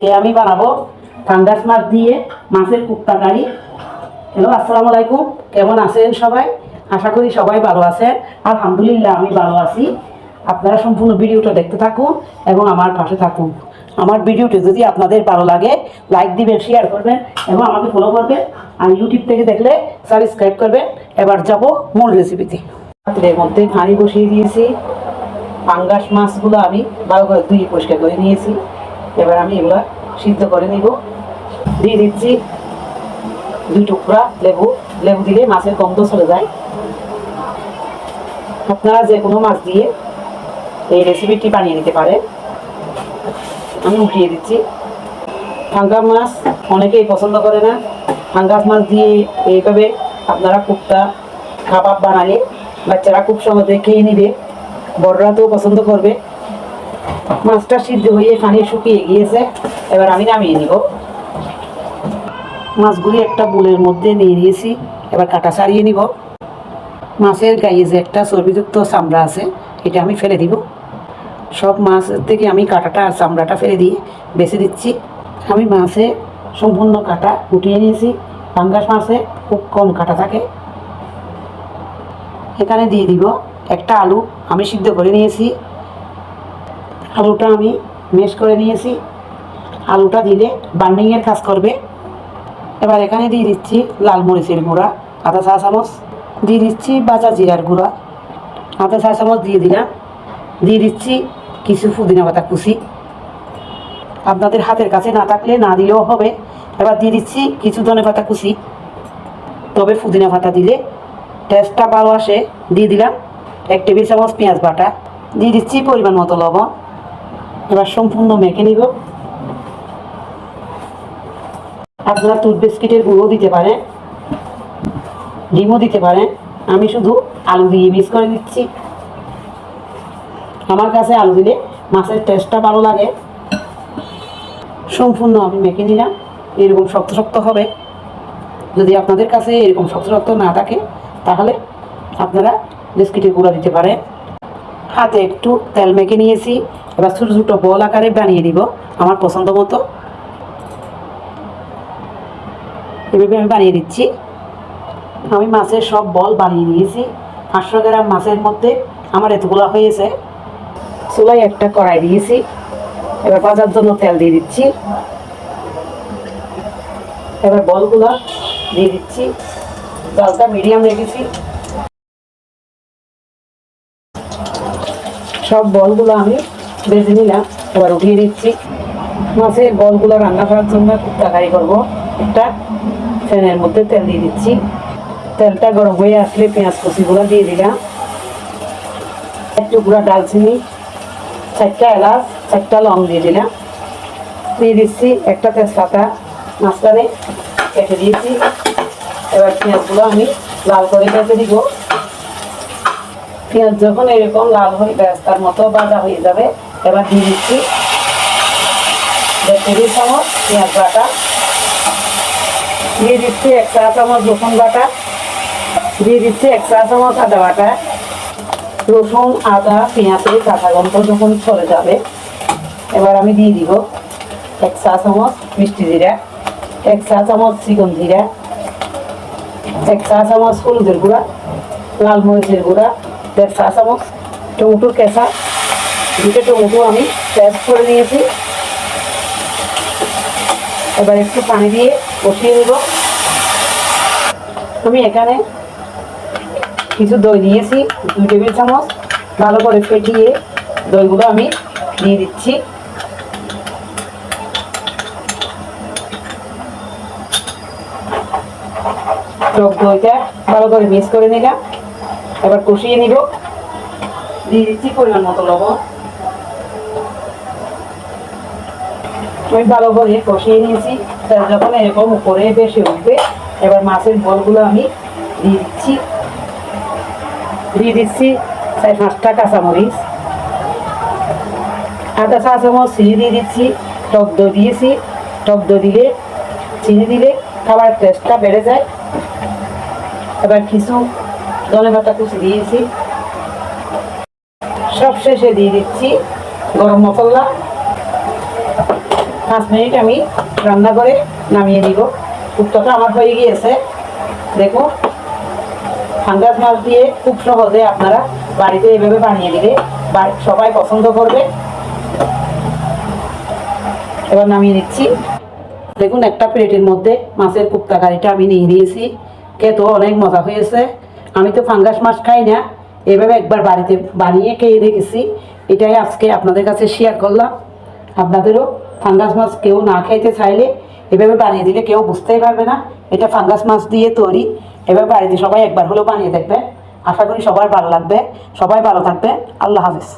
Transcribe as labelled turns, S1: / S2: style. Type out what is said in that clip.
S1: আমি বানাবো ফাঙ্গাস মাছ দিয়ে মাছের কুপ্তা কারি। হ্যালো আসসালামু আলাইকুম। কেমন আছেন সবাই? আশা করি সবাই ভালো আছেন। আলহামদুলিল্লাহ, আমি ভালো আছি। আপনারা সম্পূর্ণ ভিডিওটা দেখতে থাকুন এবং আমার পাশে থাকুন। আমার ভিডিওটি যদি আপনাদের ভালো লাগে, লাইক দিবেন শেয়ার করবেন এবং আমাকে ফলো করবেন। আর ইউটিউব থেকে দেখলে সাবস্ক্রাইব করবেন। এবার যাব মূল রেসিপিতে পাত্রের মধ্যে পানি বসিয়ে দিয়েছি। পাঙ্গাস মাছগুলো আমি ভালো করে ধুয়ে পরিষ্কার করে নিয়েছি। এবার আমি এগুলো সিদ্ধ করে নিব। দিয়ে দিচ্ছি দুই টুকরা লেবু। লেবু দিলে মাছের গন্ধ চলে যায়। আপনারা যে কোনো মাছ দিয়ে এই রেসিপিটি বানিয়ে নিতে পারেন। আমি উঠিয়ে দিচ্ছি। ফাঙ্গাস মাছ অনেকেই পছন্দ করে না। ফাঙ্গাস মাছ দিয়ে এইভাবে আপনারা কুপ্তা, কাবাব বানালে বাচ্চারা খুব সহজে খেয়ে নিবে। বড়রা তো পছন্দ করবে। মাছটা সিদ্ধ হয়ে পানি শুকিয়ে গিয়েছে, এবার আমি নামিয়ে নিব। মাছগুলি একটা বুলের মধ্যে নিয়ে নিয়েছি, এবার কাটা সারিয়ে নিব। মাছের গায়ে যে একটা চর্বিযুক্ত চামড়া আছে, এটা আমি ফেলে দিব। সব মাছ থেকে আমি কাটাটা আর চামড়াটা ফেলে দিয়ে বেছে দিচ্ছি। আমি মাছে সম্পূর্ণ কাটা উঠিয়ে নিয়েছি। পাঙ্গাস মাছে খুব কম কাটা থাকে। এখানে দিয়ে দিব একটা আলু, আমি সিদ্ধ করে নিয়েছি। আলুটা আমি মেশ করে নিয়েছি। আলুটা দিলে বান্ডিংয়ের কাজ করবে। এবার এখানে দিয়ে দিচ্ছি লাল মরিচের গুঁড়া আধা চা চামচ, দিয়ে দিচ্ছি বাজা জিরার গুঁড়া আধা চা চামচ দিয়ে দিলাম। দিয়ে দিচ্ছি কিছু পুদিনা পাতা কুচি। আপনাদের হাতের কাছে না থাকলে না দিলেও হবে। এবার দিয়ে দিচ্ছি কিছু ধনে পাতা কুচি। তবে পুদিনা পাতা দিলে টেস্টটা ভালো আসে। দিয়ে দিলাম এক টেবিল চামচ পেঁয়াজ বাটা। দিয়ে দিচ্ছি পরিমাণ মতো লবণ। এবার সম্পূর্ণ মেখে নিব। আপনারা টুথ বিস্কিটের গুঁড়ো দিতে পারেন, ডিমও দিতে পারেন। আমি শুধু আলু দিয়ে মিক্স করে দিচ্ছি আমার কাছে আলু দিলে মাছের টেস্টটা ভালো লাগে। সম্পূর্ণ আমি মেখে নিলাম। এরকম শক্ত শক্ত হবে। যদি আপনাদের কাছে এরকম শক্ত শক্ত না থাকে, তাহলে আপনারা বিস্কিটের গুঁড়া দিতে পারেন। হাতে একটু তেল মেখে নিয়েছি। এবার ছোটো ছোটো বল আকারে বানিয়ে নিব আমার পছন্দ মতো। এভাবে আমি বানিয়ে দিচ্ছি। আমি মাছের সব বল বানিয়ে নিয়েছি। পাঁচশো গ্রাম মাছের মধ্যে আমার এতগুলো হয়েছে। চুলাই একটা কড়াই দিয়েছি। এবার ভাজার জন্য তেল দিয়ে দিচ্ছি। এবার বলগুলো দিয়ে দিচ্ছি। জলটা মিডিয়াম রেখেছি। সব বলগুলো আমি বেজে নিলাম, এবার উঠিয়ে দিচ্ছি। মাছের বলগুলো রান্না করার জন্য খুব তাড়াতাড়ি করব। একটা ফ্যানের মধ্যে তেল দিয়ে দিচ্ছি। তেলটা গরম হয়ে আসলে পেঁয়াজ কচিগুলো দিয়ে দিলাম। এক টুকরা ডালচিনি, চারটা এলাচ, চারটা লং দিয়ে দিলাম। দিয়ে দিচ্ছি একটা তেজপাতা। মাঝখানে কেটে দিয়েছি। এবার পেঁয়াজগুলো আমি লাল করে কেটে দিব। পেঁয়াজ যখন এরকম লাল হয়ে, ব্যস্তার মতো বাজা হয়ে যাবে এবার দিয়ে দিচ্ছি। টেবিল চামচ, পেঁয়াজ বাটা। দিয়ে দিচ্ছি এক চা চামচ রসুন বাটা। দিয়ে দিচ্ছি এক চা চামচ আদা বাটা। রসুন, আদা, পেঁয়াজের কাঁচা গন্ধ যখন চলে যাবে, এবার আমি দিয়ে দিব এক চা চামচ মিষ্টি জিরা, এক চা চামচ চিকন জিরা, এক চা চামচ হলুদের গুঁড়া, লাল মরিচের গুঁড়া, দেড় চা চামচ টমেটোর কেঁচা দুটো টমেটো আমি পেস্ট করে নিয়েছি। এবার একটু পানি দিয়ে কষিয়ে নেব। আমি এখানে কিছু দই দিয়েছি, দুই টেবিল চামচ। ভালো করে ফেটিয়ে দইগুলো আমি দিয়ে দিচ্ছি। টক দইটা ভালো করে মিক্স করে নিলাম। এবার কষিয়ে নিব। দিয়ে দিচ্ছি পরিমাণ মতো লবণ। আমি ভালো করে কষিয়ে নিয়েছি। তার যখন এরকম উপরে বেশি উঠবে, এবার মাছের বলগুলো আমি দিয়ে দিচ্ছি। দিয়ে দিচ্ছি চার পাঁচটা কাঁচামরিচ। আধা চা চামচ চিনি দিয়ে দিচ্ছি। টক দই দিয়েছি। টক দই দিলে, চিনি দিলে খাবার টেস্টটা বেড়ে যায়। এবার কিছু ধনে পাতা কুচি দিয়েছি। সব শেষে দিয়ে দিচ্ছি গরম মশলা। পাঁচ মিনিট আমি রান্না করে নামিয়ে দিব। কুপ্তাটা আমার হয়ে গিয়েছে। দেখো, ফাঙ্গাস মাছ দিয়ে খুব সহজে আপনারা বাড়িতে এভাবে বানিয়ে দিলে সবাই পছন্দ করবে। এবার নামিয়ে দিচ্ছি। দেখুন, একটা প্লেটের মধ্যে মাছের কুপ্তা কারিটা আমি নিয়ে নিয়েছি। খেতেও অনেক মজা হয়েছে। আমি তো ফাঙ্গাস মাছ খাই না। এভাবে একবার বাড়িতে বানিয়ে খেয়ে দেখেছি। এটাই আজকে আপনাদের কাছে শেয়ার করলাম। আপনাদেরও ফাঙ্গাস মাছ কেউ না খাইতে চাইলে এভাবে বানিয়ে দিলে কেউ বুঝতেই পারবে না। এটা ফাঙ্গাস মাছ দিয়ে তৈরি। এভাবে বাড়িতে সবাই একবার হলেও বানিয়ে দেখবে। আশা করি সবার ভালো লাগবে। সবাই ভালো থাকবে। আল্লাহ হাফেজ।